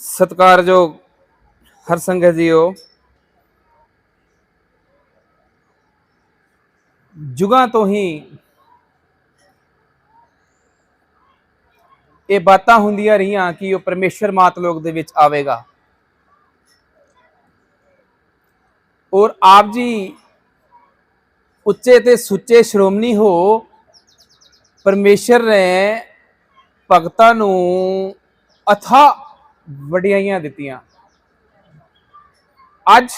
ਸਤਿਕਾਰਯੋਗ ਹਰ ਸੰਗਤ ਜੀਓ। ਜੁਗਾਂ ਤੋਂ ਹੀ ਇਹ ਬਾਤਾਂ ਹੁੰਦੀਆਂ ਰਹੀਆਂ ਕਿ ਉਹ ਪਰਮੇਸ਼ਰ ਮਾਤਲੋਕ ਦੇ ਵਿੱਚ ਆਵੇਗਾ। ਔਰ ਆਪ ਜੀ ਉੱਚੇ ਤੇ ਸੁੱਚੇ ਸ਼੍ਰੋਮਣੀ ਹੋ ਪਰਮੇਸ਼ਰ ਨੇ ਭਗਤਾਂ ਨੂੰ ਅਥਾ ਵਡਿਆਈਆਂ ਦਿੱਤੀਆਂ। ਅੱਜ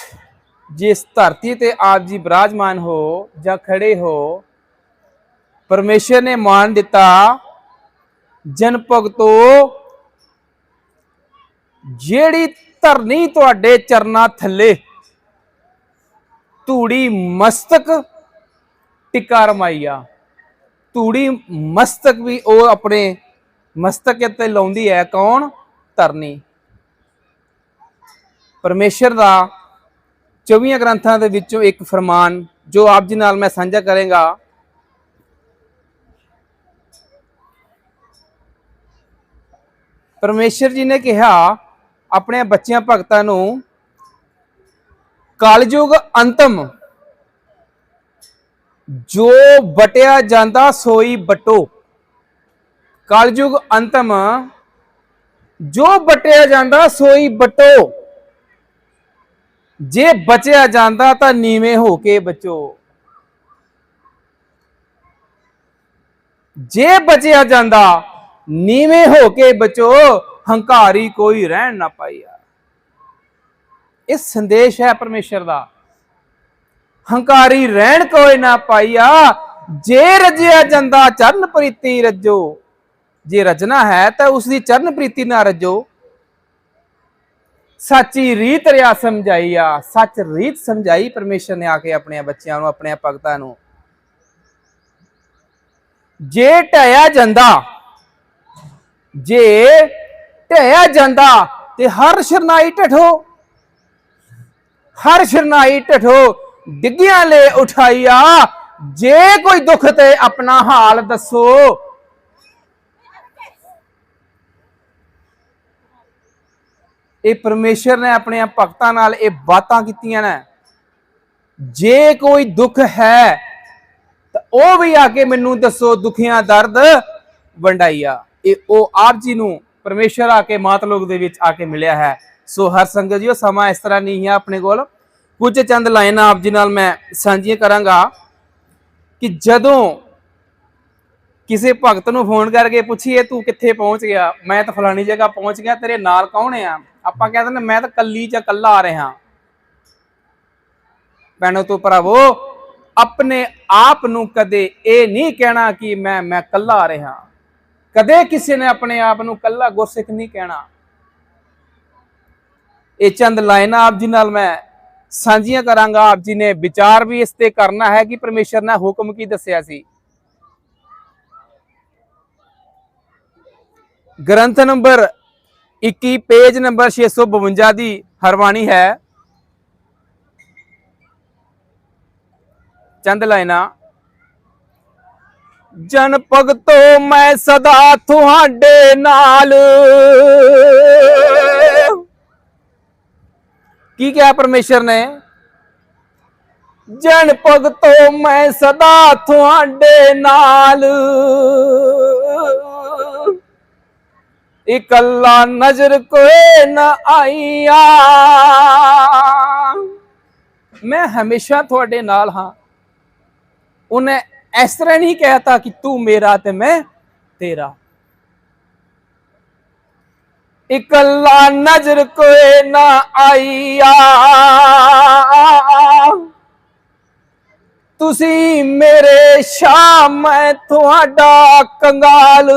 ਜਿਸ ਧਰਤੀ ਤੇ ਆਪ ਜੀ ਬਿਰਾਜਮਾਨ ਹੋ ਜਾਂ ਖੜੇ ਹੋ, ਪਰਮੇਸ਼ਰ ਨੇ ਮਾਨ ਦਿੱਤਾ ਜਨ ਭਗਤੋ ਜਿਹੜੀ ਧਰਨੀ ਤੁਹਾਡੇ ਚਰਨਾਂ ਥੱਲੇ, ਧੂੜੀ ਮਸਤਕ ਟਿਕਾ ਰਮਾਈਆ ਧੂੜੀ ਮਸਤਕ ਵੀ ਉਹ ਆਪਣੇ ਮਸਤਕ ਤੇ ਲਾਉਂਦੀ ਹੈ। ਕੌਣ? ਧਰਨੀ। ਪਰਮੇਸ਼ਰ ਦਾ 24 ਗ੍ਰੰਥਾਂ ਦੇ ਵਿੱਚੋਂ ਇੱਕ ਫਰਮਾਨ, ਜੋ ਆਪ ਜੀ ਨਾਲ ਮੈਂ ਸਾਂਝਾ ਕਰਾਂਗਾ। ਪਰਮੇਸ਼ਰ ਜੀ ਨੇ ਕਿਹਾ, ਆਪਣੇ ਬੱਚਿਆਂ ਭਗਤਾਂ ਨੂੰ, ਕਲਯੁਗ ਅੰਤਮ, ਜੋ ਬਟਿਆ ਜਾਂਦਾ ਸੋਈ ਬਟੋ ਕਲਯੁਗ ਅੰਤਮ, ਜੋ ਬਟਿਆ ਜਾਂਦਾ ਸੋਈ ਬਟੋ ਜੇ ਬਚਿਆ ਜਾਂਦਾ ਤਾਂ ਨੀਵੇਂ ਹੋ ਕੇ ਬਚੋ। ਜੇ ਬਚਿਆ ਜਾਂਦਾ, ਨੀਵੇਂ ਹੋ ਕੇ ਬਚੋ, ਹੰਕਾਰੀ ਕੋਈ ਰਹਿਣ ਨਾ ਪਾਈਆ ਇਹ ਸੰਦੇਸ਼ ਹੈ ਪਰਮੇਸ਼ਰ ਦਾ। ਹੰਕਾਰੀ ਰਹਿਣ ਕੋਈ ਨਾ ਪਾਈਆ ਜੇ ਰਜਿਆ ਜਾਂਦਾ, ਚਰਨ ਪ੍ਰੀਤੀ ਰਜੋ। ਜੇ ਰਜਨਾ ਹੈ ਤਾਂ ਉਸ ਦੀ ਚਰਨ ਪ੍ਰੀਤੀ ਨਾ ਰਜੋ। ਸੱਚੀ ਰੀਤ ਰਿਆ ਸਮਝਾਈ ਆ, ਸੱਚ ਰੀਤ ਸਮਝਾਈ ਪਰਮੇਸ਼ਰ ਨੇ ਆ ਕੇ ਆਪਣੇ ਬੱਚਿਆਂ ਨੂੰ ਆਪਣੇ ਭਗਤਾਂ ਨੂੰ। ਜੇ ਢਾਇਆ ਜਾਂਦਾ, ਜੇ ਢਾਇਆ ਜਾਂਦਾ ਤੇ ਹਰ ਸ਼ਰਨਾਈ ਢਠੋ। ਹਰ ਸ਼ਰਨਾਈ ਢਠੋ, ਡਿੱਗਿਆਂ ਲੈ ਉਠਾਈਆ। ਜੇ ਕੋਈ ਦੁੱਖ ਤੇ ਆਪਣਾ ਹਾਲ ਦੱਸੋ ਇਹ ਪਰਮੇਸ਼ਰ ਨੇ ਆਪਣੇ ਭਗਤਾਂ ਨਾਲ ਇਹ ਬਾਤਾਂ ਕੀਤੀਆਂ ਨੇ। ਜੇ ਕੋਈ ਦੁੱਖ ਹੈ, ਤਾਂ ਉਹ ਵੀ ਆ ਕੇ ਮੈਨੂੰ ਦੱਸੋ, ਦੁਖੀਆਂ ਦਰਦ ਵੰਡਾਈਆ। ਇਹ ਉਹ ਆਪ ਜੀ ਨੂੰ ਪਰਮੇਸ਼ਰ ਆ ਕੇ ਮਾਤਲੋਕ ਦੇ ਵਿੱਚ ਆ ਕੇ ਮਿਲਿਆ ਹੈ। ਸੋ ਹਰ ਸੰਗਤ ਜੀਓ, ਸਮਾਂ ਇਸ ਤਰ੍ਹਾਂ ਨਹੀਂ ਹੈ ਆਪਣੇ ਕੋਲ। ਕੁਝ ਚੰਦ ਲਾਈਨਾਂ ਆਪ ਜੀ ਨਾਲ ਮੈਂ ਸਾਂਝੀਆਂ ਕਰਾਂਗਾ ਕਿ ਜਦੋਂ ਕਿਸੇ ਭਗਤ ਨੂੰ ਫੋਨ ਕਰਕੇ ਪੁੱਛੀਏ, ਤੂੰ ਕਿੱਥੇ ਪਹੁੰਚ ਗਿਆ? ਮੈਂ ਤਾਂ ਫਲਾਣੀ ਜਗ੍ਹਾ ਪਹੁੰਚ ਗਿਆ, ਤੇਰੇ ਨਾਲ ਕੌਣ ਆ? ਆਪਾਂ ਕਹਿ ਦਿੰਦੇ, ਮੈਂ ਤਾਂ ਕੱਲੀ ਜਾਂ ਕੱਲਾ ਆ ਰਿਹਾ। ਭੈਣੋ ਤੋਂ ਭਰਾਵੋ, ਆਪਣੇ ਆਪ ਨੂੰ ਕਦੇ ਇਹ ਨਹੀਂ ਕਹਿਣਾ ਕਿ ਮੈਂ ਮੈਂ ਕੱਲਾ ਆ ਰਿਹਾ। ਕਦੇ ਕਿਸੇ ਨੇ ਆਪਣੇ ਆਪ ਨੂੰ ਕੱਲਾ ਗੁਰਸਿੱਖ ਨਹੀਂ ਕਹਿਣਾ। ਇਹ ਚੰਦ ਲਾਈਨਾਂ ਆਪ ਜੀ ਨਾਲ ਮੈਂ ਸਾਂਝੀਆਂ ਕਰਾਂਗਾ। ਆਪ ਜੀ ਨੇ ਵਿਚਾਰ ਵੀ ਇਸ ਤੇ ਕਰਨਾ ਹੈ ਕਿ ਪਰਮੇਸ਼ਰ ਨੇ ਹੁਕਮ ਕੀ ਦੱਸਿਆ ਸੀ। ਗ੍ਰੰਥ ਨੰਬਰ 21 ਪੇਜ ਨੰਬਰ 652 ਦੀ ਹਰਵਾਣੀ ਹੈ। ਚੰਦ ਲਾਈਨਾ ਜਨ ਭਗਤੋ, ਮੈਂ ਸਦਾ ਤੁਹਾਡੇ ਨਾਲ। ਕੀ ਕਿਹਾ ਪਰਮੇਸ਼ਰ ਨੇ? ਜਨ ਭਗਤੋ, ਮੈਂ ਸਦਾ ਤੁਹਾਡੇ ਨਾਲ। ਇਕੱਲਾ ਨਜ਼ਰ ਕੋਏ ਨਾ ਆਈਆ ਮੈਂ ਹਮੇਸ਼ਾ ਤੁਹਾਡੇ ਨਾਲ ਹਾਂ ਉਹਨੇ ਇਸ ਤਰ੍ਹਾਂ ਨਹੀਂ ਕਹਿਤਾ ਕਿ ਤੂੰ ਮੇਰਾ ਤੇ ਮੈਂ ਤੇਰਾ ਇਕੱਲਾ ਨਜ਼ਰ ਕੋਏ ਨਾ ਆਈਆ ਤੁਸੀਂ ਮੇਰੇ ਸ਼ਾਹ ਮੈਂ ਤੁਹਾਡਾ ਕੰਗਾਲ।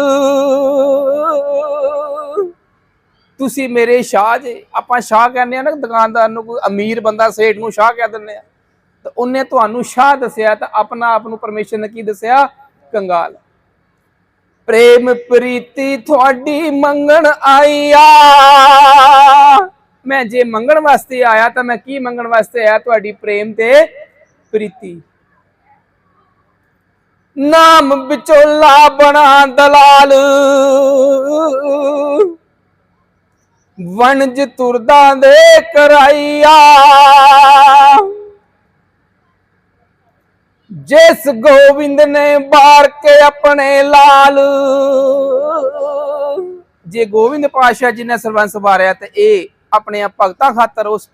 ਤੁਸੀਂ ਮੇਰੇ ਸ਼ਾਹ ਜੇ, ਆਪਾਂ ਸ਼ਾਹ ਕਹਿੰਦੇ ਆ ਨਾ ਦੁਕਾਨਦਾਰ ਨੂੰ, ਕੋਈ ਅਮੀਰ ਬੰਦਾ ਸੇਠ ਨੂੰ ਸ਼ਾਹ ਕਹਿ ਦਿੰਦੇ ਆ। ਤਾਂ ਉਹਨੇ ਤੁਹਾਨੂੰ ਸ਼ਾਹ ਦੱਸਿਆ ਤਾਂ ਆਪਣਾ ਆਪ ਨੂੰ ਪਰਮੇਸ਼ਰ ਨੇ ਕੀ ਦੱਸਿਆ? ਕੰਗਾਲ। ਪ੍ਰੇਮ ਪ੍ਰੀਤੀ ਤੁਹਾਡੀ ਮੰਗਣ ਆਈਆ ਮੈਂ ਜੇ ਮੰਗਣ ਵਾਸਤੇ ਆਇਆ ਤਾਂ ਮੈਂ ਕੀ ਮੰਗਣ ਵਾਸਤੇ ਆਇਆ? ਤੁਹਾਡੀ ਪ੍ਰੇਮ ਤੇ ਪ੍ਰੀਤੀ। ਨਾਮ ਵਿਚੋਲਾ ਬਣਾ ਦਲਾਲ। ਵਣਜ ਤੁਰਦਾ ਦੇ ਕਰਾਈਆ ਜਿਸ ਗੋਬਿੰਦ ਨੇ ਬਾਰ ਕੇ ਆਪਣੇ ਲਾਲ। ਜੇ ਗੋਬਿੰਦ ਪਾਸ਼ਾ ਜੀ ਨੇ ਸਰਬੰਸ ਬਾਰਿਆ ਤੇ ਇਹ ਆਪਣੇ ਭਗਤਾਂ ਖਾਤਰ ਉਸ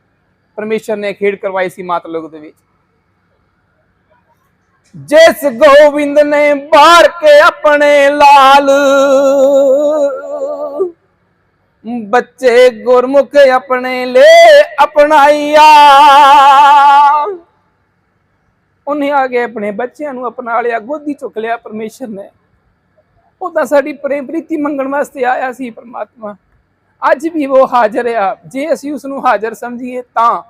ਪਰਮੇਸ਼ਰ ਨੇ ਖੇਡ ਕਰਵਾਈ ਸੀ ਮਾਤਲੋਕ ਦੇ ਵਿੱਚ। ਜਿਸ ਗੋਬਿੰਦ ਨੇ ਬਾਰ ਕੇ ਆਪਣੇ ਲਾਲ। ਬੱਚੇ ਗੁਰਮੁਖ ਆਪਣੇ ਲੈ ਅਪਣਾਈਆ ਉਹਨੇ ਆ ਕੇ ਆਪਣੇ ਬੱਚਿਆਂ ਨੂੰ ਅਪਣਾ ਲਿਆ, ਗੋਦੀ ਚੁੱਕ ਲਿਆ ਪਰਮੇਸ਼ਰ ਨੇ। ਉਹ ਤਾਂ ਸਾਡੀ ਪ੍ਰੇਮ ਪ੍ਰੀਤੀ ਮੰਗਣ ਵਾਸਤੇ ਆਇਆ ਸੀ ਪਰਮਾਤਮਾ। ਅੱਜ ਵੀ ਉਹ ਹਾਜ਼ਰ ਆ। ਜੇ ਅਸੀਂ ਉਸ ਨੂੰ ਹਾਜ਼ਰ ਸਮਝੀਏ ਤਾਂ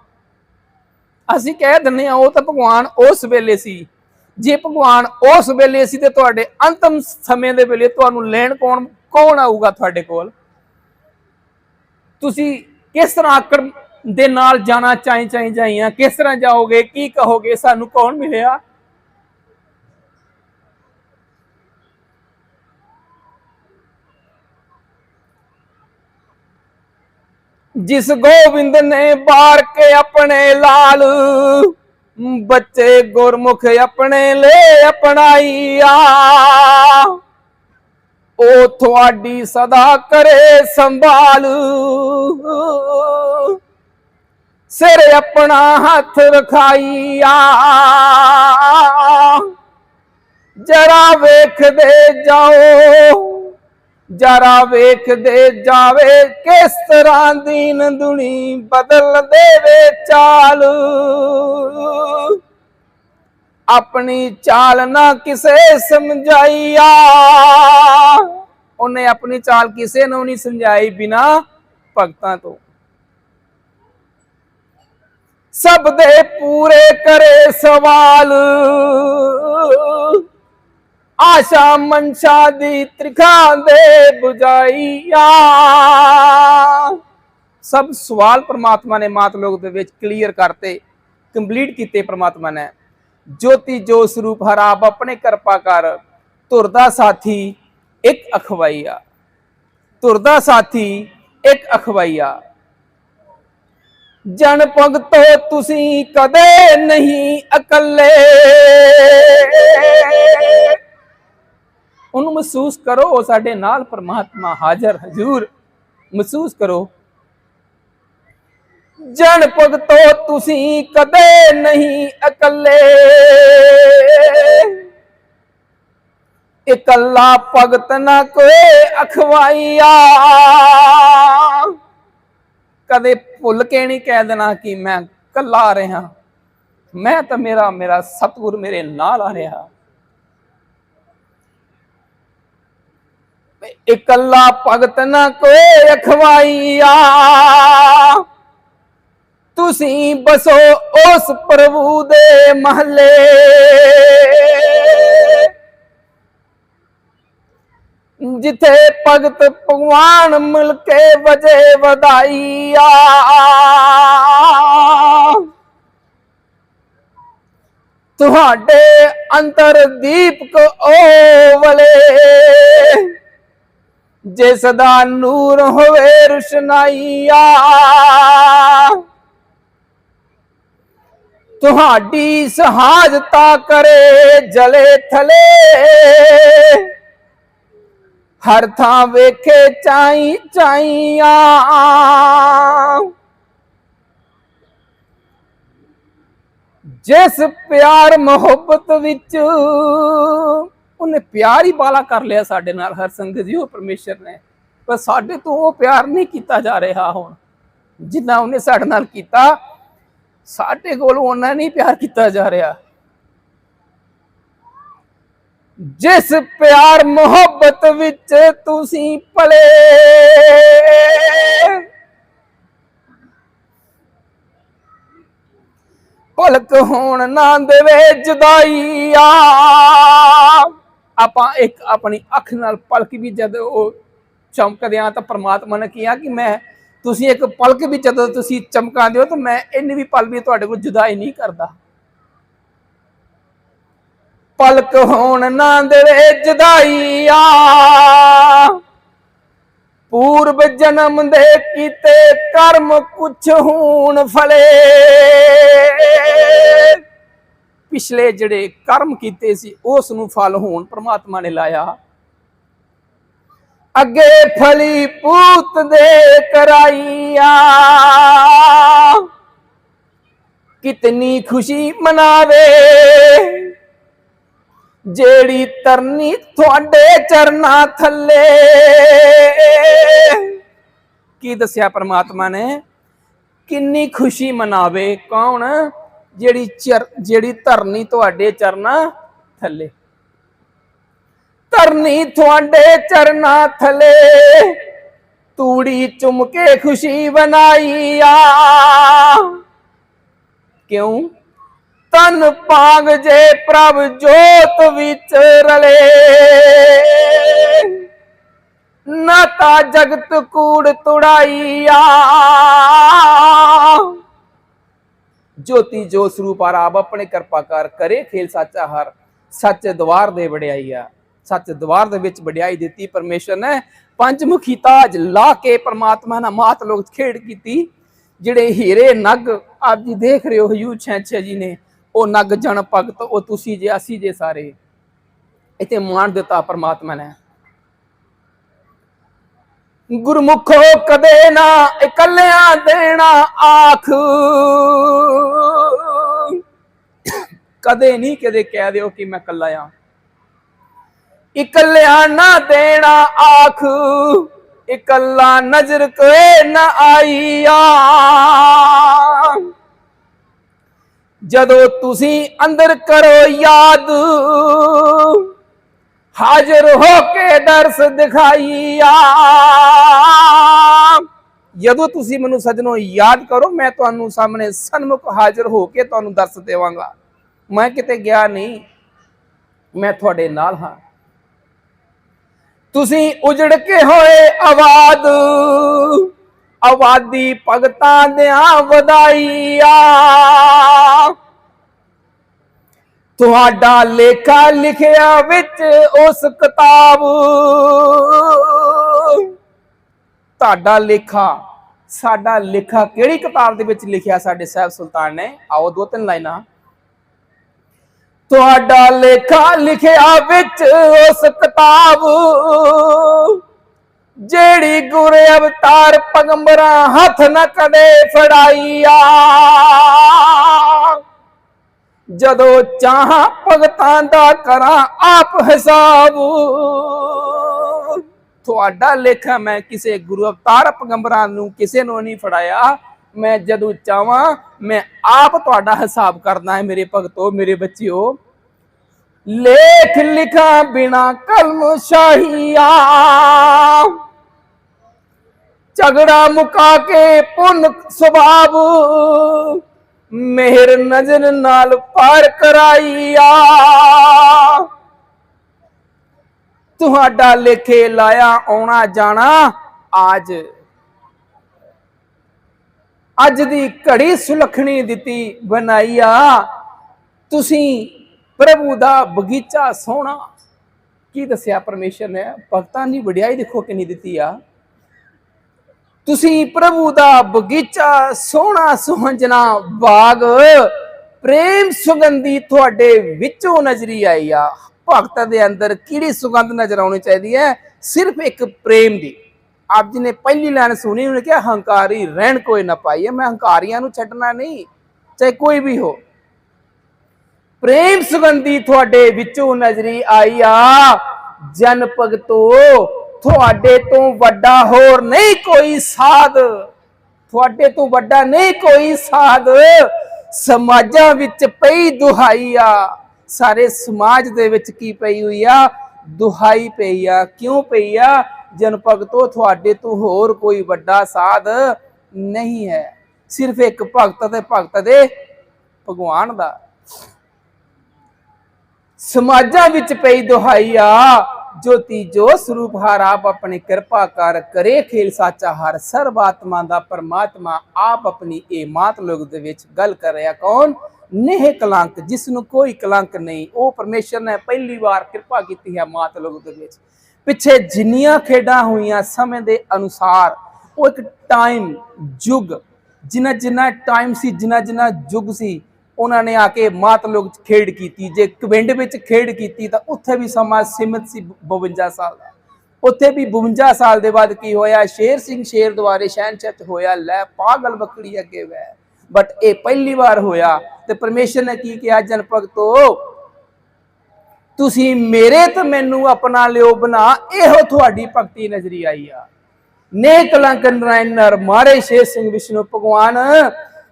ਅਸੀਂ ਕਹਿ ਦਿੰਨੇ ਆ ਉਹ ਤਾਂ ਭਗਵਾਨ ਉਸ ਵੇਲੇ ਸੀ। ਜੇ ਭਗਵਾਨ ਉਸ ਵੇਲੇ ਸੀ ਤੇ ਤੁਹਾਡੇ ਅੰਤਮ ਸਮੇਂ ਦੇ ਵੇਲੇ ਤੁਹਾਨੂੰ ਲੈਣ ਕੌਣ ਕੌਣ ਆਊਗਾ ਤੁਹਾਡੇ ਕੋਲ? ਤੁਸੀਂ ਕਿਸ ਤਰ੍ਹਾਂ ਆਕੜ ਦੇ ਨਾਲ ਜਾਣਾ ਚਾਹੀ ਚਾਹੀ ਜਾਈਆਂ? ਕਿਸ ਤਰ੍ਹਾਂ ਜਾਓਗੇ? ਕੀ ਕਹੋਗੇ? ਸਾਨੂੰ ਕੌਣ ਮਿਲਿਆ? ਜਿਸ ਗੋਬਿੰਦ ਨੇ ਬਾਰ ਕੇ ਆਪਣੇ ਲਾਲ ਬੱਚੇ ਗੁਰਮੁਖ ਆਪਣੇ ਲੈ ਅਪਣਾਈਆ। ਉਹ ਤੁਹਾਡੀ ਸਦਾ ਕਰੇ ਸੰਭਾਲ। ਸਿਰ ਆਪਣਾ ਹੱਥ ਰਖਾਈਆ। ਜਰਾ ਵੇਖਦੇ ਜਾਓ। ਜਰਾ ਵੇਖਦੇ ਜਾਵੇ ਕਿਸ ਤਰ੍ਹਾਂ ਦੀਨ ਦੁਨੀ ਬਦਲ ਦੇਵੇ ਚਾਲ। ਆਪਣੀ ਚਾਲ ਨਾ ਕਿਸੇ ਸਮਝਾਈਆ। ਉਹਨੇ ਆਪਣੀ ਚਾਲ ਕਿਸੇ ਨੂੰ ਨਹੀਂ ਸਮਝਾਈ ਬਿਨਾ ਭਗਤਾਂ ਤੋਂ। ਸਭ ਦੇ ਪੂਰੇ ਕਰੇ ਸਵਾਲ। ਆਸ਼ਾ ਮਨਸ਼ਾ ਦੀ ਤ੍ਰਿਖਾ ਦੇ 부ਝਾਈਆ ਸਭ ਸਵਾਲ ਪ੍ਰਮਾਤਮਾ ਨੇ ਮਾਤ ਲੋਕ ਦੇ ਵਿੱਚ ਕਲੀਅਰ ਕਰਤੇ, ਕੰਪਲੀਟ ਕੀਤੇ ਪ੍ਰਮਾਤਮਾ ਨੇ। ਜੋਤੀ ਜੋ ਸਰੂਪ ਹਰਾਬ ਆਪਣੇ ਕਿਰਪਾ ਕਰ ਤੁਰਦਾ ਸਾਥੀ ਇੱਕ ਅਖਵਾਈਆ। ਤੁਰਦਾ ਸਾਥੀ ਇੱਕ ਅਖਵਾਈਆ। ਜਨ ਭਗਤੋ ਤੁਸੀਂ ਕਦੇ ਨਹੀਂ ਇਕੱਲੇ ਉਹਨੂੰ ਮਹਿਸੂਸ ਕਰੋ, ਉਹ ਸਾਡੇ ਨਾਲ ਪਰਮਾਤਮਾ ਹਾਜ਼ਰ, ਹਜ਼ੂਰ। ਮਹਿਸੂਸ ਕਰੋ, ਜਨ ਭਗਤੋ ਤੁਸੀਂ ਕਦੇ ਨਹੀਂ ਇਕੱਲੇ। ਇਕੱਲਾ ਭਗਤ ਨਾ ਕੋਈ ਅਖਵਾਈਆ। ਕਦੇ ਭੁੱਲ ਕੇ ਨਹੀਂ ਕਹਿ ਦੇਣਾ ਕਿ ਮੈਂ ਇਕੱਲਾ ਆ ਰਿਹਾ। ਮੈਂ ਤਾਂ ਮੇਰਾ ਮੇਰਾ ਸਤਿਗੁਰ ਮੇਰੇ ਨਾਲ ਆ ਰਿਹਾ। ਇਕੱਲਾ ਭਗਤ ਨਾ ਕੋਈ ਅਖਵਾਈਆ। ਤੁਸੀਂ ਬਸੋ ਉਸ ਪ੍ਰਭੂ ਦੇ ਮਹੱਲੇ। ਜਿੱਥੇ ਭਗਤ ਭਗਵਾਨ ਮਿਲ ਕੇ ਵਜੇ ਵਧਾਈਆ। ਤੁਹਾਡੇ ਅੰਤਰ ਦੀਪਕ ਓਵਲੇ। ਜੇ ਸਦਾ ਨੂਰ ਹੋਵੇ ਰੁਸ਼ਨਾਈਆ। ਤੁਹਾਡੀ ਸਹਾਜਤਾ ਕਰੇ ਜਲੇ ਥਲੇ। ਹਰ ਥਾਂ ਵੇਖੇ ਚਾਈ ਚਾਈਆਂ। ਜਿਸ ਪਿਆਰ ਮੁਹੱਬਤ ਵਿੱਚ ਉਹਨੇ ਪਿਆਰ ਹੀ ਬਾਲਾ ਕਰ ਲਿਆ ਸਾਡੇ ਨਾਲ, ਹਰ ਸੰਗਤ ਜੀ, ਉਹ ਪਰਮੇਸ਼ਰ ਨੇ। ਪਰ ਸਾਡੇ ਤੋਂ ਉਹ ਪਿਆਰ ਨਹੀਂ ਕੀਤਾ ਜਾ ਰਿਹਾ ਹੁਣ। ਜਿੰਨਾ ਉਹਨੇ ਸਾਡੇ ਨਾਲ ਕੀਤਾ, ਸਾਡੇ ਕੋਲ ਉਹਨਾਂ ਨਹੀਂ ਪਿਆਰ ਕੀਤਾ ਜਾ ਰਿਹਾ। ਜਿਸ ਪਿਆਰ ਮੁਹੱਬਤ ਵਿੱਚ ਤੁਸੀਂ ਪਲੇ ਪਲਕ ਹੋਣ ਨਾ ਦੇਵੇ ਆ। ਆਪਾਂ ਇੱਕ ਆਪਣੀ ਅੱਖ ਨਾਲ ਪਲਕ ਵੀ ਜਦ ਉਹ ਚਮਕਦੇ ਆ ਤਾਂ ਪ੍ਰਮਾਤਮਾ ਨੇ ਕਿਹਾ ਕਿ ਮੈਂ, ਤੁਸੀਂ ਇੱਕ ਪਲਕ ਵੀ ਜਦੋਂ ਤੁਸੀਂ ਚਮਕਾਉਂਦੇ ਹੋ ਤਾਂ ਮੈਂ ਇੰਨੀ ਵੀ ਪਲ ਵੀ ਤੁਹਾਡੇ ਕੋਲ ਜੁਦਾਈ ਨਹੀਂ ਕਰਦਾ। ਪਲਕ ਹੋਣ ਨਾ ਦੇਵੇ ਜੁਦਾਈਆ ਪੂਰਬ ਜਨਮ ਦੇ ਕੀਤੇ ਕਰਮ ਕੁਛ ਹੋਣ ਫਲੇ। ਪਿਛਲੇ ਜਿਹੜੇ ਕਰਮ ਕੀਤੇ ਸੀ, ਉਸ ਨੂੰ ਫਲ ਹੋਣ ਪ੍ਰਮਾਤਮਾ ਨੇ ਲਾਇਆ। ਅੱਗੇ ਫਲੀ ਪੂਤ ਦੇ ਕਰਾਈਆ। ਕਿਤਨੀ ਖੁਸ਼ੀ ਮਨਾਵੇ, ਜਿਹੜੀ ਤਰਨੀ ਤੁਹਾਡੇ ਚਰਨਾਂ ਥੱਲੇ। ਕੀ ਦੱਸਿਆ ਪ੍ਰਮਾਤਮਾ ਨੇ? ਕਿੰਨੀ ਖੁਸ਼ੀ ਮਨਾਵੇ ਕੌਣ? ਜਿਹੜੀ ਚਰ ਜਿਹੜੀ ਧਰਨੀ ਤੁਹਾਡੇ ਚਰਨਾਂ ਥੱਲੇ। ਧਰਨੀ ਤੁਹਾਡੇ ਚਰਨਾਂ ਥੱਲੇ। ਤੂੜੀ ਚੁੰਮ ਕੇ ਖੁਸ਼ੀ ਬਣਾਈ ਆ। ਕਿਉਂ? ਤਨ ਪਾਗ ਜੇ ਪ੍ਰਭ ਜੋਤ ਵਿੱਚ ਰਲੇ। ਨਾ ਤਾ ਜਗਤ ਕੂੜ ਤੁੜਾਈਆ ਜੋਤੀ ਜੋ ਸਰੂਪ ਆਪ ਆਪਣੇ ਕਿਰਪਾ ਕਰ ਕਰੇ ਖੇਲ ਸਾਚਾ ਹਰ ਸੱਚ ਦਵਾਰ ਦੇ ਵਡਿਆਈਆ ਸੱਚ ਦਵਾਰ ਦੇ ਵਿੱਚ ਵਡਿਆਈ ਦਿੱਤੀ, ਪਰਮੇਸ਼ਰ ਨੇ ਪੰਜਮੁਖੀ ਤਾਜ ਲਾ ਕੇ ਪ੍ਰਮਾਤਮਾ ਨਾਲ ਮਾਤ ਲੋਕ ਖੇਡ ਕੀਤੀ। ਜਿਹੜੇ ਹੀਰੇ ਨਗ ਆਪ ਜੀ ਦੇਖ ਰਹੇ ਹੋ ਹਯੂ ਛੈਛੇ ਜੀ ਨੇ, ਉਹ ਨਗ ਜਣ ਭਗਤ, ਉਹ ਤੁਸੀਂ ਜੇ, ਅਸੀਂ ਜੇ ਸਾਰੇ। ਇਥੇ ਮਾਣ ਦਿੱਤਾ ਪਰਮਾਤਮਾ ਨੇ। ਗੁਰਮੁਖੋ ਕਦੇ ਨਾ ਇਕੱਲਿਆਂ ਦੇਣਾ ਆਖ। ਕਦੇ ਨਹੀਂ ਕਦੇ ਕਹਿ ਦਿਓ ਕਿ ਮੈਂ ਇਕੱਲਾ ਆ। ਇਕੱਲਿਆਂ ਨਾ ਦੇਣਾ ਆਖ। ਇਕੱਲਾ ਨਜ਼ਰ ਕੋਏ ਨਾ ਆਈਆ। ਜਦੋਂ ਤੁਸੀਂ ਅੰਦਰ ਕਰੋ ਯਾਦ ਹਾਜ਼ਰ ਹੋ ਕੇ ਦਰਸ ਦਿਖਾਈਆ। ਜਦੋਂ ਤੁਸੀਂ ਮੈਨੂੰ ਸਜਣੋ ਯਾਦ ਕਰੋ, ਮੈਂ ਤੁਹਾਨੂੰ ਸਾਹਮਣੇ ਸਨਮੁਖ ਹਾਜ਼ਰ ਹੋ ਕੇ ਤੁਹਾਨੂੰ ਦਰਸ ਦੇਵਾਂਗਾ। ਮੈਂ ਕਿਤੇ ਗਿਆ ਨਹੀਂ, ਮੈਂ ਤੁਹਾਡੇ ਨਾਲ ਹਾਂ। ਤੁਸੀਂ ਉਜੜ ਕੇ ਹੋਏ ਆਵਾਦ ਆਵਾਦੀ ਭਗਤਾਂ ਦਿਆਂ ਵਧਾਈਆ। ਤੁਹਾਡਾ ਲੇਖਾ ਲਿਖਿਆ ਵਿੱਚ ਉਸ ਕਿਤਾਬ। ਤੁਹਾਡਾ ਲੇਖਾ, ਸਾਡਾ ਲੇਖਾ ਕਿਹੜੀ ਕਿਤਾਬ ਦੇ ਵਿੱਚ ਲਿਖਿਆ ਸਾਡੇ ਸਾਹਿਬ ਸੁਲਤਾਨ ਨੇ? ਆਓ ਦੋ ਤਿੰਨ ਲਾਈਨਾਂ। ਤੁਹਾਡਾ ਲੇਖਾ ਲਿਖਿਆ ਵਿੱਚ ਉਸ ਕਿਤਾਬ, ਜਿਹੜੀ ਗੁਰ ਅਵਤਾਰ ਪਗੰਬਰਾਂ ਹੱਥ ਨਾ ਕਦੇ ਫੜਾਈਆ ਜਦੋਂ ਚਾਹਾਂ ਭਗਤਾਂ ਦਾ ਕਰਾਂ, ਆਪ ਹਿਸਾਬ। ਤੁਹਾਡਾ ਲੇਖਾ ਮੈਂ ਕਿਸੇ ਗੁਰੂ ਅਵਤਾਰ ਪੈਗੰਬਰਾਂ ਨੂੰ ਕਿਸੇ ਨੂੰ ਨਹੀਂ ਫੜਾਇਆ। ਮੈਂ ਜਦੋਂ ਚਾਹਾਂ, ਮੈਂ ਆਪ ਤੁਹਾਡਾ ਹਿਸਾਬ ਕਰਨਾ ਹੈ, ਮੇਰੇ ਭਗਤੋ, ਮੇਰੇ ਬੱਚਿਓ। ਲੇਖ ਲਿਖਾ ਬਿਨਾ ਕਲਮ ਸ਼ਾਹੀਆ। ਝਗੜਾ ਮੁਕਾ ਕੇ ਪੁੰਨ ਸੁਭਾਵ। ਮਿਹਰ ਨਜ਼ਰ ਨਾਲ ਪਾਰ ਕਰਾਈਆ। ਤੁਹਾਡਾ ਲੇਖੇ ਲਾਇਆ, ਆਉਣਾ ਜਾਣਾ ਆਜ। ਅੱਜ ਦੀ ਘੜੀ ਸੁਲਖਣੀ ਦਿੱਤੀ ਬਣਾਈਆ। ਤੁਸੀਂ ਪ੍ਰਭੂ ਦਾ ਬਗੀਚਾ ਸੋਹਣਾ। ਕੀ ਦੱਸਿਆ ਪਰਮੇਸ਼ਰ ਨੇ? ਭਗਤਾਂ ਦੀ ਵਡਿਆਈ ਦੇਖੋ ਕਿੰਨੀ ਦਿੱਤੀ ਆ। ਤੁਸੀਂ ਪ੍ਰਭੂ ਦਾ ਬਗੀਚਾ, ਸੋਹਣਾ ਸੁਹੰਜਣਾ ਬਾਗ, ਪ੍ਰੇਮ ਸੁਗੰਧੀ ਤੁਹਾਡੇ ਵਿੱਚੋਂ ਨਜ਼ਰੀ ਆਈ ਆ। ਭਗਤ ਦੇ ਅੰਦਰ ਕਿਹੜੀ ਸੁਗੰਧ ਨਜ਼ਰ ਆਉਣੀ ਚਾਹੀਦੀ ਹੈ? ਸਿਰਫ ਇੱਕ ਪ੍ਰੇਮ ਦੀ। ਆਪ ਜੀ ਨੇ ਪਹਿਲੀ ਲਾਈਨ ਸੁਣੀ, ਉਹਨੇ ਕਿਹਾ, ਹੰਕਾਰੀ ਰਹਿਣ ਕੋਈ ਨਾ ਪਾਈਏ ਮੈਂ ਹੰਕਾਰੀਆਂ ਨੂੰ ਛੱਡਣਾ ਨਹੀਂ, ਚਾਹੇ ਕੋਈ ਵੀ ਹੋ। ਪ੍ਰੇਮ ਸੁਗੰਧੀ ਤੁਹਾਡੇ ਵਿੱਚੋਂ ਨਜ਼ਰੀ ਆਈ ਆ। ਜਨ ਭਗਤੋ ਤੁਹਾਡੇ ਤੋਂ ਵੱਡਾ ਹੋਰ ਨਹੀਂ ਕੋਈ ਸਾਧ। ਤੁਹਾਡੇ ਤੋਂ ਵੱਡਾ ਨਹੀਂ ਕੋਈ ਸਾਧ। ਸਮਾਜਾਂ ਵਿੱਚ ਪਈ ਦੁਹਾਈ ਆ। ਸਾਰੇ ਸਮਾਜ ਦੇ ਵਿੱਚ ਕੀ ਪਈ ਹੋਈ ਆ? ਦੁਹਾਈ ਪਈ ਆ। ਕਿਉਂ ਪਈ ਆ? ਜਨ ਭਗਤੋ ਤੁਹਾਡੇ ਤੋਂ ਹੋਰ ਕੋਈ ਵੱਡਾ ਸਾਧ ਨਹੀਂ ਹੈ। ਸਿਰਫ ਇੱਕ ਭਗਤ ਤੇ ਭਗਤ ਦੇ ਭਗਵਾਨ ਦਾ। ਸਮਾਜਾਂ ਵਿੱਚ ਪਈ ਦੁਹਾਈ ਆ। ਜੋਤੀ ਜੋ ਸਰੂਪ ਹਰ ਆਪ ਆਪਣੀ ਕਿਰਪਾ ਕਰ ਕਰੇ, ਖੇਲ ਸਾਚਾ ਹਰ, ਸਰਬ ਦਾ ਪਰਮਾਤਮਾ ਆਪ ਆਪਣੀ ਇਹ ਮਾਤ ਲੋਕ ਦੇ ਵਿੱਚ ਗੱਲ ਕਰ ਰਿਹਾ ਕੌਣ? ਨੇਹ ਕਲੰਕ, ਜਿਸ ਨੂੰ ਕੋਈ ਕਲੰਕ ਨਹੀਂ, ਉਹ ਪਰਮੇਸ਼ਰ ਨੇ ਪਹਿਲੀ ਵਾਰ ਕਿਰਪਾ ਕੀਤੀ ਹੈ ਮਾਤ ਲੋਕ ਦੇ ਵਿੱਚ। ਪਿੱਛੇ ਜਿੰਨੀਆਂ ਖੇਡਾਂ ਹੋਈਆਂ ਸਮੇਂ ਦੇ ਅਨੁਸਾਰ, ਉਹ ਇੱਕ ਟਾਈਮ ਯੁੱਗ ਜਿੰਨਾ ਜਿੰਨਾ ਟਾਈਮ ਸੀ ਜਿੰਨਾ ਜਿੰਨਾ ਯੁੱਗ ਸੀ ਉਹਨਾਂ ਨੇ ਆ ਕੇ ਮਾਤ ਲੋਕ ਖੇਡ ਕੀਤੀ, ਜੇ ਕਵਿੰਡ ਵਿੱਚ ਖੇਡ ਕੀਤੀ ਤਾਂ ਉੱਥੇ ਵੀ ਸਮਾਂ ਸੀਮਿਤ ਸੀ 52 ਸਾਲ ਦਾ। ਉੱਥੇ ਵੀ 52 ਸਾਲ ਦੇ ਬਾਅਦ ਕੀ ਹੋਇਆ, ਸ਼ੇਰ ਸਿੰਘ ਸ਼ੇਰ ਦੁਆਰੇ ਸ਼ਹਿਨशाह ਹੋਇਆ, ਲੈ ਪਾਗਲ ਬੱਕੜੀ ਅੱਗੇ ਵੈ ਬਟ ਇਹ ਪਹਿਲੀ ਵਾਰ ਹੋਇਆ ਤੇ ਪਰਮੇਸ਼ਰ ਨੇ ਕੀ ਕਿਹਾ ਜਨ ਭਗਤੋ ਤੁਸੀਂ ਮੇਰੇ ਤੇ ਮੈਨੂੰ ਆਪਣਾ ਲਿਓ ਬਣਾ, ਇਹੋ ਤੁਹਾਡੀ ਭਗਤੀ ਨਜ਼ਰੀ ਆਈ ਆ। ਨੇ ਕਲੰਕ ਨਰਾਇਣ ਨਰ ਮਾਰੇ ਸ਼ੇਰ ਸਿੰਘ ਵਿਸ਼ਨੂੰ, ਭਗਵਾਨ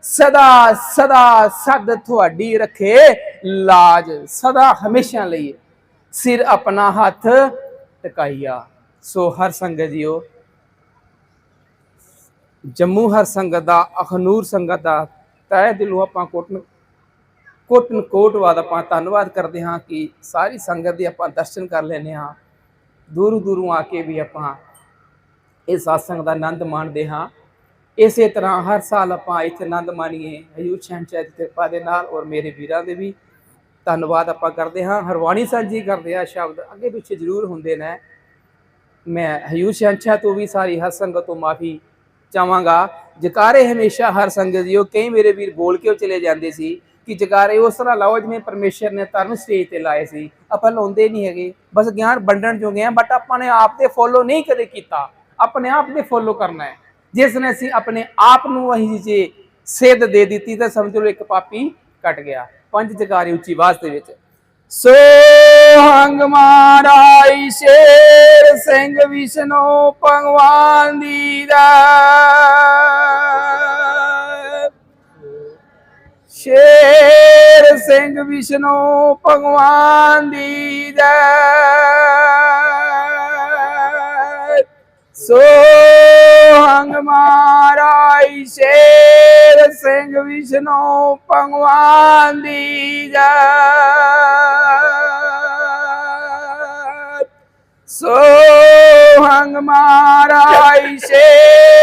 ਸਦਾ ਸਦਾ ਸਦ ਤੁਹਾਡੀ ਰੱਖੇ ਲਾਜ, ਸਦਾ ਹਮੇਸ਼ਾ ਲਈ। ਸਿਰ ਆਪਣਾ ਹੱਥ ਟਿਕਾਈਆ ਸੋ ਹਰ ਸੰਗਤ ਜੀਓ, ਜੰਮੂ ਹਰ ਸੰਗਤ ਦਾ, ਅਖਨੂਰ ਸੰਗਤ ਦਾ ਤਹਿ ਦਿਲੋਂ ਆਪਾਂ ਕੋਟਨ ਕੋਟਨ ਕੋਟਵਾਦ ਆਪਾਂ ਧੰਨਵਾਦ ਕਰਦੇ ਹਾਂ ਕਿ ਸਾਰੀ ਸੰਗਤ ਦੇ ਆਪਾਂ ਦਰਸ਼ਨ ਕਰ ਲੈਨੇ ਹਾਂ। ਦੂਰੋਂ ਦੂਰੋਂ ਆ ਕੇ ਵੀ ਆਪਾਂ ਇਹ satsang ਦਾ ਆਨੰਦ ਮਾਣਦੇ ਹਾਂ। ਇਸੇ ਤਰ੍ਹਾਂ ਹਰ ਸਾਲ ਆਪਾਂ ਇੱਥੇ ਆਨੰਦ ਮਾਣੀਏ। ਹਯੂਰ ਸ਼ਹਿਨशाह ਦੀ ਕਿਰਪਾ ਦੇ ਨਾਲ ਔਰ ਮੇਰੇ ਵੀਰਾਂ ਦੇ ਵੀ ਧੰਨਵਾਦ ਆਪਾਂ ਕਰਦੇ ਹਾਂ। ਹਰਵਾਣੀ ਸਾਂਝੀ ਕਰਦੇ ਆ ਸ਼ਬਦ, ਅੱਗੇ ਪਿੱਛੇ ਜ਼ਰੂਰ ਹੁੰਦੇ ਨੇ। ਮੈਂ ਹਯੂਰ ਸ਼ਹਿਨशाह ਤੋਂ ਵੀ ਸਾਰੀ ਹਰ ਸੰਗਤ ਤੋਂ ਮਾਫੀ ਚਾਹਾਂਗਾ। ਜਕਾਰੇ ਹਮੇਸ਼ਾ ਹਰ ਸੰਗਤ ਜੀਓ, ਕਈ ਮੇਰੇ ਵੀਰ ਬੋਲ ਕੇ ਚਲੇ ਜਾਂਦੇ ਸੀ ਕਿ ਜਕਾਰੇ ਉਸ ਤਰ੍ਹਾਂ ਲਾਓ ਜਿਵੇਂ ਪਰਮੇਸ਼ਰ ਨੇ ਤਰਨ ਸਟੇਜ ਤੇ ਲਾਏ ਸੀ। ਆਪਾਂ ਲਾਉਂਦੇ ਨਹੀਂ ਹੈਗੇ। ਬਸ ਗਿਆਨ ਵੰਡਣ ਜੋਗੇ ਆ ਬਟ ਆਪਾਂ ਨੇ ਆਪ ਤੇ ਫੋਲੋ ਨਹੀਂ ਕਦੇ ਕੀਤਾ। ਆਪਣੇ ਆਪ ਤੇ ਫੋਲੋ ਕਰਨਾ ਹੈ। ਜਿਸ ਨੇ ਅਸੀਂ ਆਪਣੇ ਆਪ ਨੂੰ ਅਹੀ ਜੇ ਸੇਧ ਦੇ ਦਿੱਤੀ ਤਾਂ ਸਮਝ ਲਓ ਇੱਕ ਪਾਪੀ ਕੱਟ ਗਿਆ। ਪੰਜ ਜਕਾਰੇ ਉੱਚੀ ਆਵਾਜ਼ ਦੇ ਵਿੱਚ। ਸੋ ਹੰਗ ਮਾਰਾਈ ਸ਼ੇਰ ਸਿੰਘ ਵਿਸ਼ਨੂੰ ਭਗਵਾਨ ਦੀ ਦਾ। ਸ਼ੇਰ ਸਿੰਘ ਵਿਸ਼ਨੋ ਭਗਵਾਨ ਦੀ ਜੈ ਸੋ ਹੰਗ ਮਾਰਾਈ ਸ਼ੇਰ ਸਿੰਘ ਵਿਸ਼ਨੂੰ ਭਗਵਾਨ ਦੀ ਜੈ ਸੋ ਹੰਗ ਮਾਰਾਈ ਸ਼ੇਰ